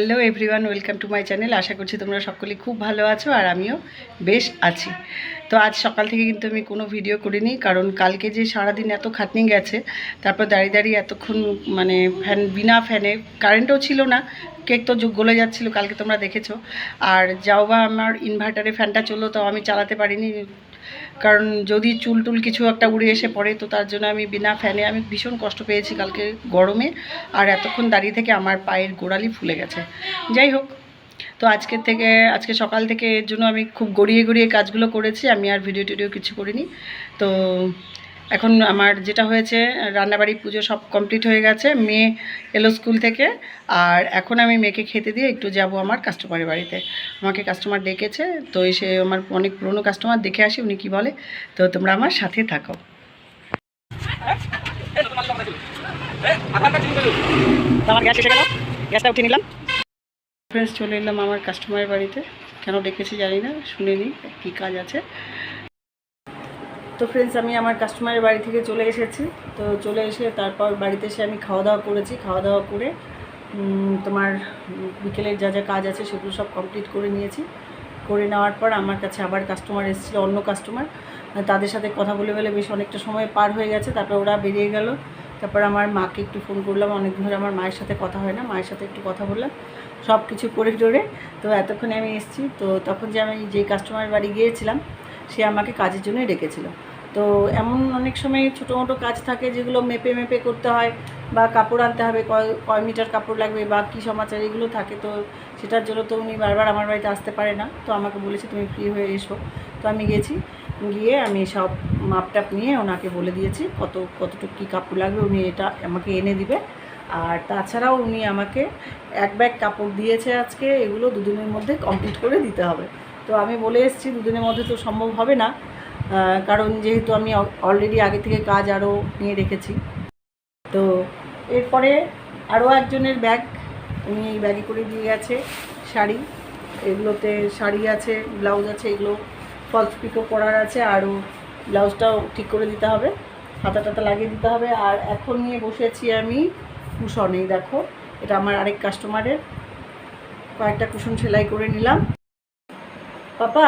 Hello everyone, welcome to my channel. আশা করছি তোমরা সকলেই খুব ভালো আছো আর আমিও বেশ আছি। তো আজ সকাল থেকে কিন্তু আমি কোনো ভিডিও করিনি, কারণ কালকে যে সারাদিন এত খাটনি গেছে, তারপর দাঁড়িয়ে দাঁড়িয়ে এতক্ষণ মানে ফ্যান, বিনা ফ্যানে, কারেন্টও ছিল না, কেক তো যোগ গলে যাচ্ছিল, কালকে তোমরা দেখেছ। আর যাও বা আমার ইনভার্টারে ফ্যানটা চলল, তো আমি চালাতে পারিনি কারণ যদি চুল টুল কিছু একটা উড়ে এসে পড়ে, তো তার জন্য আমি বিনা ফ্যানে, আমি ভীষণ কষ্ট পেয়েছি কালকে গরমে। আর এতক্ষণ দাঁড়িয়ে থেকে আমার পায়ের গোড়ালি ফুলে গেছে। যাই হোক, তো আজকের থেকে, আজকে সকাল থেকে এর জন্য আমি খুব গড়িয়ে গড়িয়ে কাজগুলো করেছি। আমি আর ভিডিও টিডিও কিছু করিনি। তো এখন আমার যেটা হয়েছে, রান্নাবাড়ি পুজো সব কমপ্লিট হয়ে গেছে, মেয়ে এলো স্কুল থেকে, আর এখন আমি মেয়েকে খেতে দিয়ে একটু যাব আমার কাস্টমারের বাড়িতে। আমাকে কাস্টমার ডেকেছে, তো এসে আমার অনেক পুরনো কাস্টমার দেখে আসি, উনি কী বলে, তো তোমরা আমার সাথে থাকো। নিলাম ফ্রেন্ডস চলে এলাম আমার কাস্টমারের বাড়িতে। কেন ডেকেছি জানি না, শুনে নিই কী কাজ আছে। তো ফ্রেন্ডস আমি আমার কাস্টমারের বাড়ি থেকে চলে এসেছি। তো চলে এসে তারপর বাড়িতে এসে আমি খাওয়া দাওয়া করেছি। খাওয়া দাওয়া করে তোমার বিকেলের যা যা কাজ আছে সেগুলো সব কমপ্লিট করে নিয়েছি। করে নেওয়ার পর আমার কাছে আবার কাস্টমার এসেছিল, অন্য কাস্টমার তাদের সাথে কথা বলে বলে বেশ অনেকটা সময় পার হয়ে গেছে, তারপর ওরা বেরিয়ে গেল। তারপর আমার মাকে একটু ফোন করলাম, অনেক ধরে আমার মায়ের সাথে কথা হয় না, মায়ের সাথে একটু কথা বললাম। সব কিছু করে টোরে তো এতক্ষণে আমি এসেছি। তো তখন যে আমি যে কাস্টমারের বাড়ি গিয়েছিলাম, সে আমাকে কাজের জন্যই ডেকেছিল। তো এমন অনেক সময় ছোটো মোটো কাজ থাকে যেগুলো মেপে মেপে করতে হয় বা কাপড় আনতে হবে, কয় কয় মিটার কাপড় লাগবে বা কী সমাচার, এগুলো থাকে। তো সেটার জন্য তো উনি বারবার আমার বাড়িতে আসতে পারে না। তো আমাকে বলেছে, তুমি ফ্রি হয়ে এসো। তো আমি গেছি, গিয়ে আমি সব মাপটাপ নিয়ে ওনাকে বলে দিয়েছি কত, কতটুকু কী কাপড় লাগবে। উনি এটা আমাকে এনে দিবে। আর তাছাড়াও উনি আমাকে এক ব্যাগ কাপড় দিয়েছে আজকে, এগুলো দুদিনের মধ্যে কমপ্লিট করে দিতে হবে। তো আমি বলে এসেছি, দুদিনের মধ্যে তো সম্ভব হবে না। কারণ যেহেতু আমি অলরেডি আগে থেকে কাজ আরও নিয়ে রেখেছি। তো এরপরে আরও একজনের ব্যাগ উনি এই ব্যাগে করে দিয়ে গেছে শাড়ি। এগুলোতে শাড়ি আছে ব্লাউজ আছে এগুলো ফলস পিকো করার আছে আরও ব্লাউজটাও ঠিক করে দিতে হবে হাতা টাতা লাগিয়ে দিতে হবে। আর এখন নিয়ে বসেছি আমি কুশন এই দেখো এটা আমার আরেক কাস্টমারের কয়েকটা কুশন সেলাই করে নিলাম। পাপা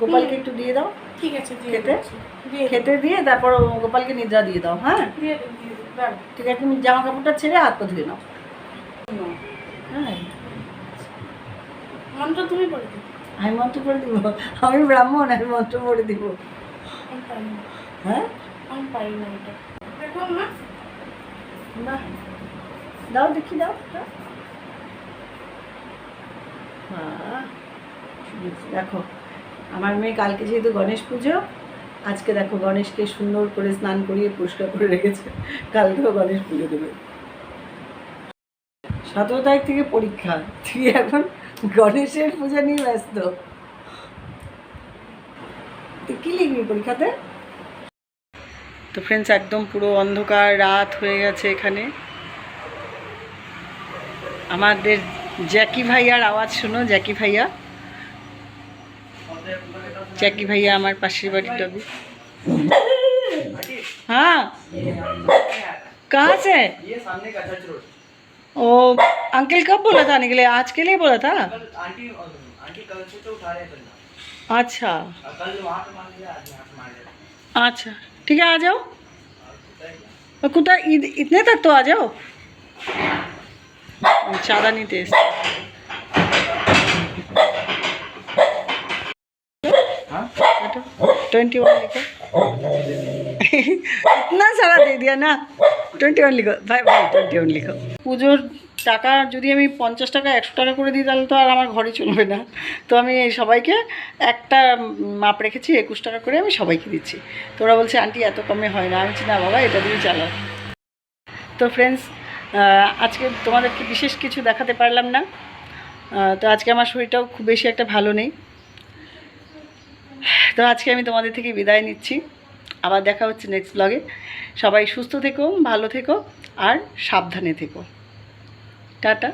গোপালকে একটু দিয়ে দাও। ঠিক আছে দিয়ে খেতে? দিয়ে খেতে দিয়ে তারপর গোপালকে নিদ্রা দিয়ে দাও হ্যাঁ। ঠিক আছে তুমি জামা কাপড়টা ছেড়ে হাত পা ধুয়ে নাও। হ্যাঁ মন্ত্র তুমি পড়ে আমি মন্ত্র করে দিব? আমি ব্রাহ্মণ আমি মন্ত্র পড়ে দিব। হ্যাঁ? আমি পারি না এটা। দাও দেখি দাও। বাহ, দেখো। আমার মেয়ে কালকে যেহেতু গণেশ পুজো, আজকে দেখো গণেশকে সুন্দর করে স্নান করিয়ে পরিষ্কার করে রেখেছে। কালকেও গণেশ পুজো দেবে। সতেরো তারিখ থেকে পরীক্ষা। তুই এখন গণেশের পূজা নিয়ে ব্যস্ত। তুই কী লিখবি পরীক্ষাতে? তো ফ্রেন্ডস একদম পুরো অন্ধকার, রাত হয়ে গেছে এখানে। আমাদের জ্যাকি ভাইয়ার আওয়াজ শুনো, জ্যাকি ভাইয়া। চাকি ভাইয়া আমার পাশের বাড়ির ডবি हाँ। कहाँ से? ओ, अंकल कब बोला था आने के लिए? आज के लिए बोला था? आंटी आंटी कल से तो उठा रहे अच्छा। कल अच्छा। ठीक है, आ जाओ। और कुत्ता इतने तक तो आ जाओ। ज़्यादा नहीं तेज ट्वेंटी वन लिखो इतना सारा दे दिया ना টোয়েন্টি ওয়ান লিখো ভাই ভাই টোয়েন্টি ওয়ান লিখো পুজোর টাকা যদি আমি পঞ্চাশ টাকা একশো টাকা করে দিই তাহলে তো আর আমার ঘরে চলবে না তো আমি এই সবাইকে একটা মাপ রেখেছি একুশ টাকা করে আমি সবাইকে দিচ্ছি তো ওরা বলছে আন্টি এত কমে হয় না আমি বলছি না বাবা এটা দিয়ে চালাও তো ফ্রেন্ডস আজকে তোমাদেরকে বিশেষ কিছু দেখাতে পারলাম না আহ, তো আজকে আমার শরীরটাও খুব বেশি একটা ভালো নেই তো আজকে আমি তোমাদের থেকে বিদায় নিচ্ছি। আবার দেখা হচ্ছে নেক্সট ব্লগে সবাই সুস্থ থেকো, ভালো থেকো, আর সাবধানে থেকো। টাটা।